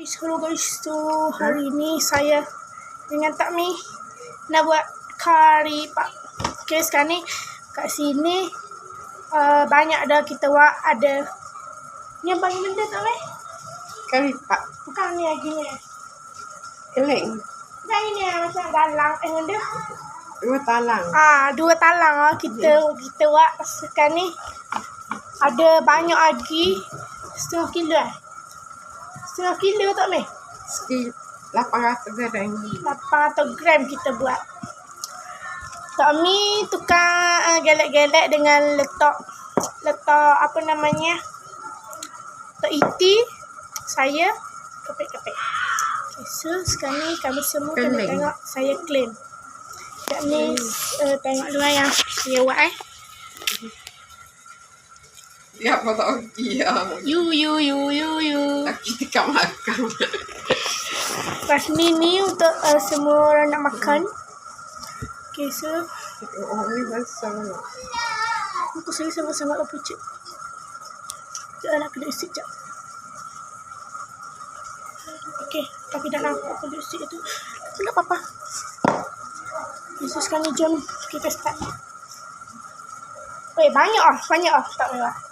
Guys, hello guys. So, hari ni saya dengan Tak Mi nak buat kari pak. Okay, sekarang ni kat sini uh, banyak dah kita buat ada ni apa ni benda tak Mi? Kari pak Bukan ni lagi ni. keling Bukan ini yang macam galang eh benda. dua talang. Ah, dua talang ah kita kita buat sekarang ni ada banyak lagi setengah kilo eh. Setengah kilo tak Mi? Ski 800 gram. 800 gram kita buat. Tok Mi tukar uh, gelek-gelek dengan letak letak apa namanya? Tok iti saya kepek-kepek. Okay, so sekarang ni kami semua kena tengok saya clean. Sekejap ni uh, tengok dulu yang saya buat eh. Ya, apa tak okey ya. You you you you you. Tapi dekat makan. Lepas ni ni untuk uh, semua orang nak makan. Okay, so Oh, ni besar. Aku saya sangat-sangat pucuk. Sekejap nak kena isi sekejap. Okey, tapi dah nampak aku kena isi tak apa-apa. Okay, sekarang ni jom kita start. Weh, banyak ah, banyak ah. Tak mewah.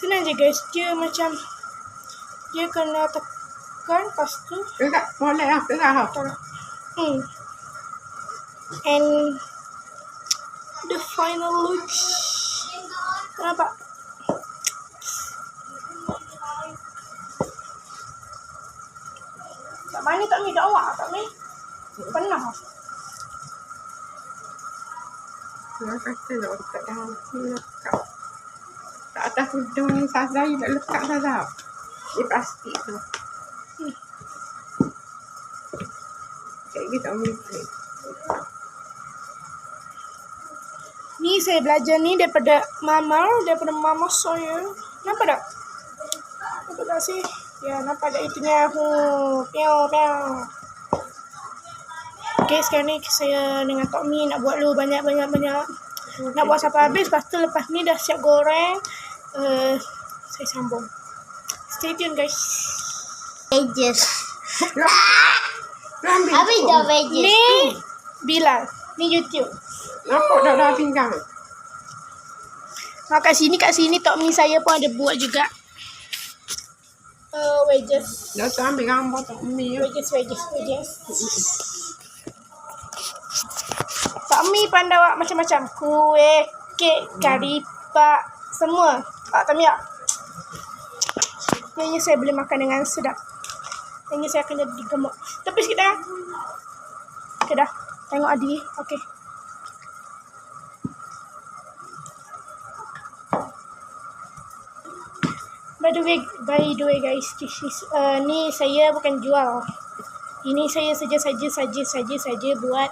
Senang je guys. Dia macam dia kena tekan lepas tu Enggak, boleh lah. Lah. taruh. Hmm. And the final look. Kenapa? Tak mana tak mi? Tak awak tak mi? Pernah. Kata nak lekat dalam. Ni Tak atas hudung ni sazai nak lekat sazai. Dia plastik tu. Hmm. Kayak gitu ambil plate. Ni saya belajar ni daripada mama, daripada mama saya. Nampak tak? Nampak tak sih? Ya, nampak tak itunya? Hu, piau, piau. Okay, sekarang ni saya dengan Tok Mi nak buat dulu banyak-banyak-banyak. Nak buat sampai habis. Lepas tu lepas ni dah siap goreng. Uh, saya sambung. Stay tune guys. Pages. Habis tu. dah pages. Ni Bilal. Ni YouTube. Nampak dah dah pinggang. Ha, kat sini, kat sini Tok Mi saya pun ada buat juga. Uh, wedges. Dah tu ambil gambar tak mi. Wedges, wedges, wedges. Tok Mi pandai buat macam-macam. Kuih, kek, kari pak, semua. Mi tak? Yang ni saya boleh makan dengan sedap. Yang ni saya akan jadi gemuk. Tepi sikit dah. Tengok Adi. Okay. By the way, by the way guys, this is, uh, ni saya bukan jual. Ini saya saja-saja saja-saja saja buat.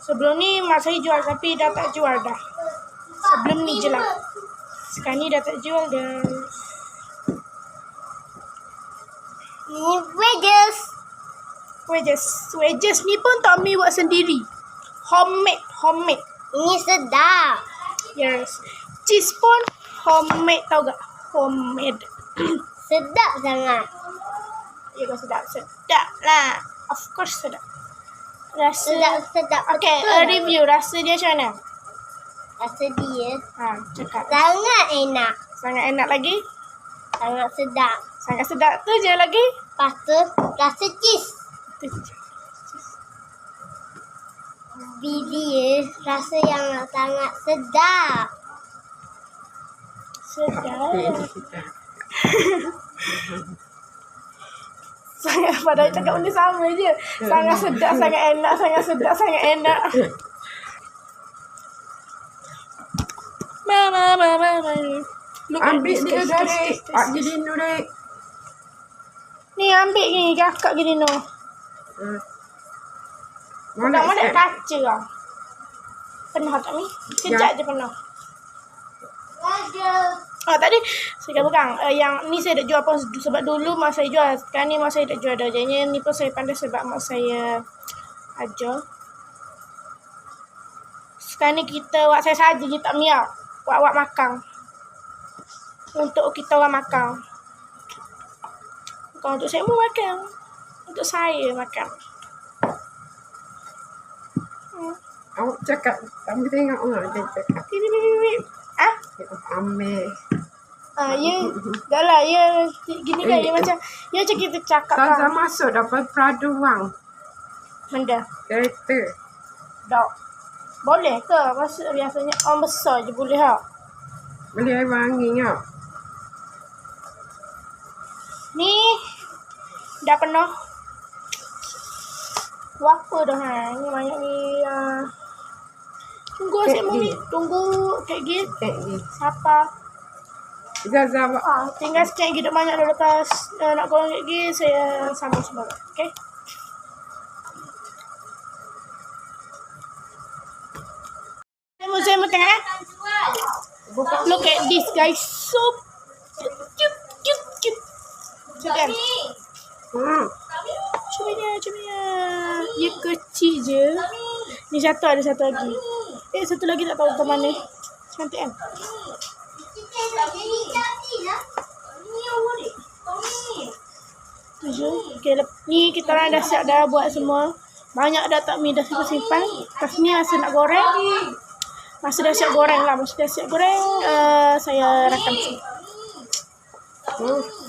Sebelum ni mak saya jual tapi dah tak jual dah. Sebelum ni je lah. Sekarang ni dah tak jual dah. Ni pages. Wedges. Wedges ni pun Tommy buat sendiri. Homemade. Homemade. Ini sedap. Yes. Cheese pun homemade tau gak? Homemade. Sedap sangat. Ya kau sedap. Sedap lah. Of course sedap. Rasa. Sedap, sedap. Okay, betul. uh, review. Rasa dia macam mana? Rasa dia Ha, cakap. sangat enak. Sangat enak lagi. Sangat sedap. Sangat sedap tu je lagi. Lepas tu, rasa cheese. Je. Dia rasa yang sangat sedap. Sedap. Sangat pada cakap benda sama je. Sangat sedap, sangat enak, sangat sedap, sangat enak. Mama, mama, mama. Look Ambil dia guys, dari. Pak nu dek. Ni ambil ni, kakak gini no. Hmm. Tak mana sikit? kaca lah. Penuh tak ni? Sekejap je penuh. Ada. Oh tadi saya pegang uh, yang ni saya dah jual pun sebab dulu mak saya jual. Sekarang ni mak saya dah jual dah. Jadi ni pun saya pandai sebab mak saya ajar. Sekarang ni kita buat saya saja je tak miak. Buat-buat makan. Untuk kita orang makan. Bukan untuk saya pun makan. Untuk saya makan. Hmm. Awak cakap, kami tengok orang dia cakap. Bip, bip, bip, bip. Ah, Ambil. ah, ya, dah lah, ya, gini kan, ya macam, ya macam kita cakap kan. masuk dapat Prado wang. Benda, Kereta. dah. Boleh ke? Maksud biasanya orang besar je boleh tak? Beli air wangi ya. Ni, dah penuh. Apa dah ha? Ni banyak ni. Uh, tunggu asyik mami. Tunggu kek gini. Kek ni. Siapa? Zaza. Ah, tinggal sikit lagi dah banyak dah lepas uh, nak goreng kek gini. Saya sambung semua. Okay? Mau saya eh. Look at this guys. So cute, cute, cute. Sedap. Hmm. Cuba dia, cuba dia. Dia kecil je. Ni satu ada satu lagi. Eh, satu lagi tak tahu ke mana. Cantik kan? Tujuh. Okay, ni kita orang dah siap dah buat semua. Banyak dah tak mi dah simpan-simpan. Lepas ni masa nak goreng. Masa dah siap goreng lah. Masa dah siap goreng, uh, saya rakam. Hmm.